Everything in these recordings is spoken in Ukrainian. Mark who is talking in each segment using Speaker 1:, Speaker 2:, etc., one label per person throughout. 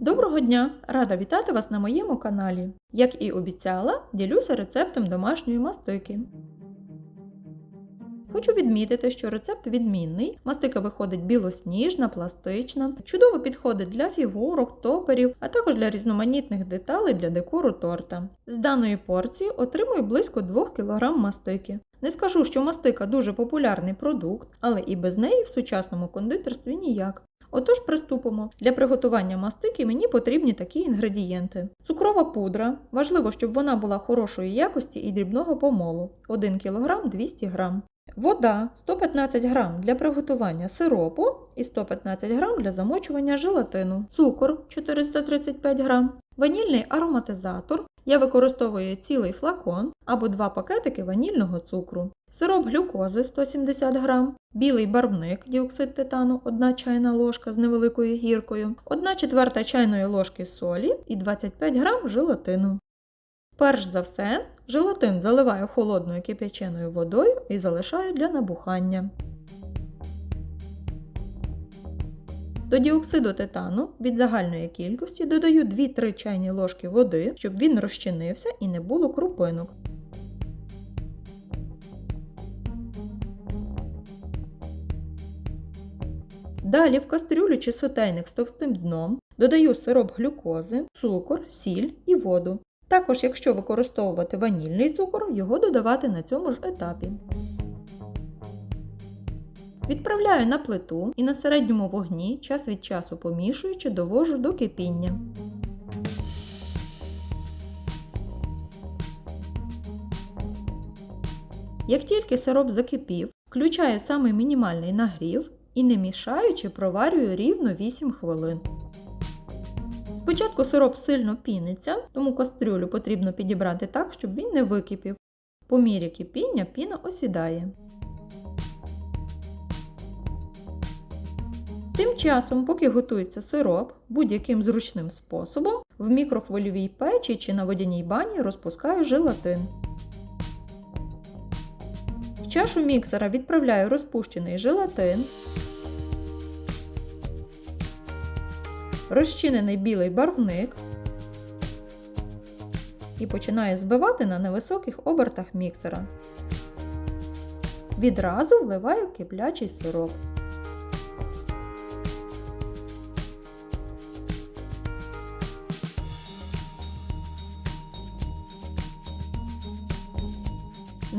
Speaker 1: Доброго дня! Рада вітати вас на моєму каналі. Як і обіцяла, ділюся рецептом домашньої мастики. Хочу відмітити, що рецепт відмінний. Мастика виходить білосніжна, пластична, чудово підходить для фігурок, топерів, а також для різноманітних деталей для декору торта. З даної порції отримую близько 2 кг мастики. Не скажу, що мастика дуже популярний продукт, але і без неї в сучасному кондитерстві ніяк. Отож, приступимо. Для приготування мастики мені потрібні такі інгредієнти: цукрова пудра. Важливо, щоб вона була хорошої якості і дрібного помолу 1 кг 200 г. Вода 115 г для приготування сиропу і 115 г для замочування желатину, цукор 435 г, ванільний ароматизатор. Я використовую цілий флакон або два пакетики ванільного цукру, сироп глюкози 170 г, білий барвник діоксид титану 1 чайна ложка з невеликою гіркою, 1 четверта чайної ложки солі і 25 г желатину. Перш за все, желатин заливаю холодною кип'яченою водою і залишаю для набухання. До діоксиду титану від загальної кількості додаю 2-3 чайні ложки води, щоб він розчинився і не було крупинок. Далі в кастрюлю чи сотейник з товстим дном додаю сироп глюкози, цукор, сіль і воду. Також, якщо використовувати ванільний цукор, його додавати на цьому ж етапі. Відправляю на плиту і на середньому вогні час від часу помішуючи, довожу до кипіння. Як тільки сироп закипів, включаю самий мінімальний нагрів і не мішаючи проварюю рівно 8 хвилин. Спочатку сироп сильно піниться, тому кастрюлю потрібно підібрати так, щоб він не википів. По мірі кипіння піна осідає. Тим часом, поки готується сироп, будь-яким зручним способом в мікрохвильовій печі чи на водяній бані розпускаю желатин. В чашу міксера відправляю розпущений желатин, розчинений білий барвник і починаю збивати на невисоких обертах міксера. Відразу вливаю киплячий сироп.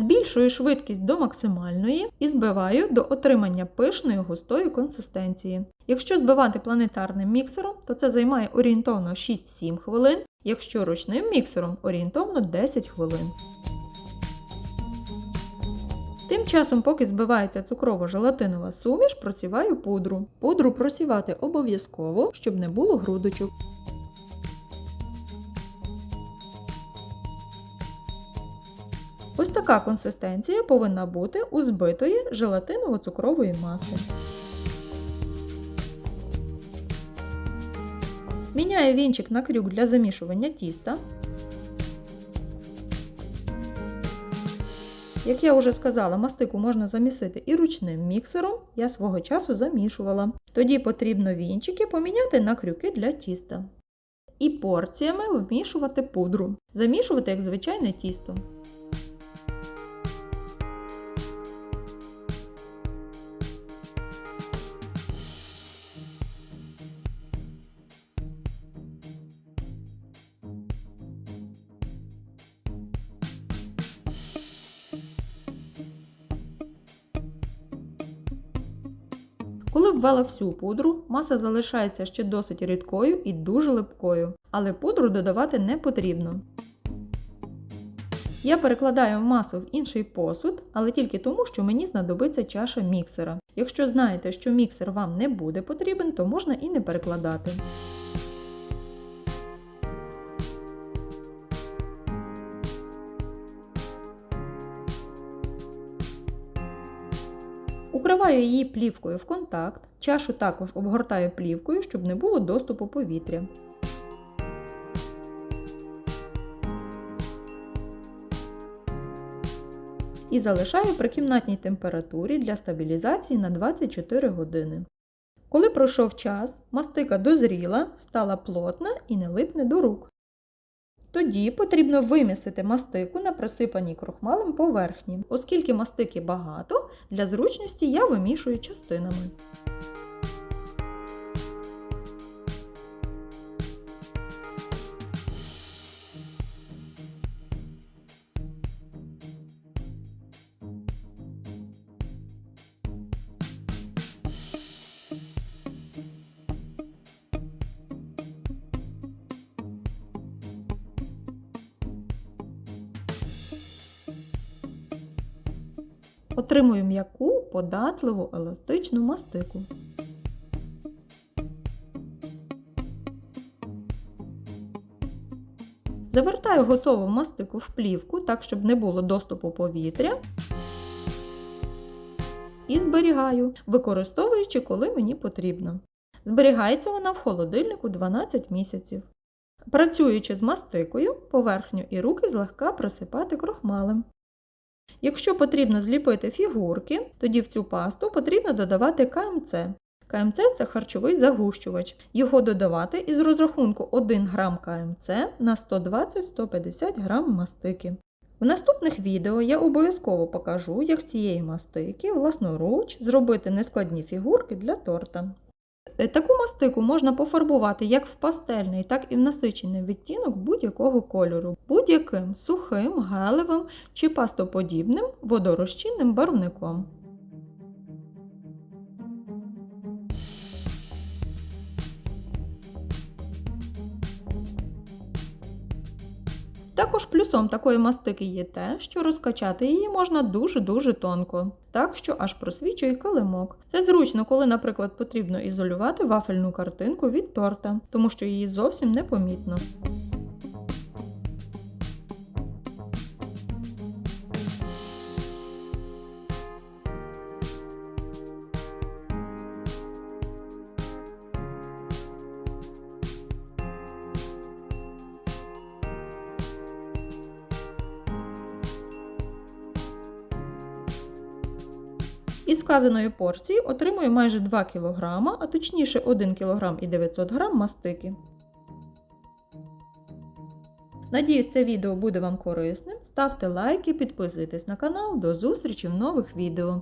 Speaker 1: Збільшую швидкість до максимальної і збиваю до отримання пишної густої консистенції. Якщо збивати планетарним міксером, то це займає орієнтовно 6-7 хвилин, якщо ручним міксером орієнтовно 10 хвилин. Тим часом, поки збивається цукрово-желатинова суміш, просіваю пудру. Пудру просівати обов'язково, щоб не було грудочок. Така консистенція повинна бути у збитої желатиново-цукрової маси. Міняю вінчик на крюк для замішування тіста. Як я вже сказала, мастику можна замісити і ручним міксером, я свого часу замішувала. Тоді потрібно вінчики поміняти на крюки для тіста. І порціями вмішувати пудру. Замішувати як звичайне тісто. Коли ввела всю пудру, маса залишається ще досить рідкою і дуже липкою, але пудру додавати не потрібно. Я перекладаю масу в інший посуд, але тільки тому, що мені знадобиться чаша міксера. Якщо знаєте, що міксер вам не буде потрібен, то можна і не перекладати. Укриваю її плівкою в контакт, чашу також обгортаю плівкою, щоб не було доступу повітря. І залишаю при кімнатній температурі для стабілізації на 24 години. Коли пройшов час, мастика дозріла, стала плотна і не липне до рук. Тоді потрібно вимісити мастику на присипаній крохмалем поверхні. Оскільки мастики багато, для зручності я вимішую частинами. Отримую м'яку, податливу, еластичну мастику. Завертаю готову мастику в плівку, так, щоб не було доступу повітря. І зберігаю, використовуючи, коли мені потрібно. Зберігається вона в холодильнику 12 місяців. Працюючи з мастикою, поверхню і руки злегка присипати крохмалем. Якщо потрібно зліпити фігурки, тоді в цю пасту потрібно додавати КМЦ. КМЦ це харчовий загущувач. Його додавати із розрахунку 1 грам КМЦ на 120-150 грам мастики. В наступних відео я обов'язково покажу, як з цієї мастики власноруч зробити нескладні фігурки для торта. Е, Таку мастику можна пофарбувати як в пастельний, так і в насичений відтінок будь-якого кольору, будь-яким сухим, гелевим чи пастоподібним водорозчинним барвником. Також плюсом такої мастики є те, що розкачати її можна дуже-дуже тонко, так що аж просвічує килимок. Це зручно, коли, наприклад, потрібно ізолювати вафельну картинку від торта, тому що її зовсім не помітно. Із вказаної порції отримую майже 2 кг, а точніше 1 кг і 900 г мастики. Надіюсь, це відео буде вам корисним. Ставте лайки, підписуйтесь на канал. До зустрічі в нових відео.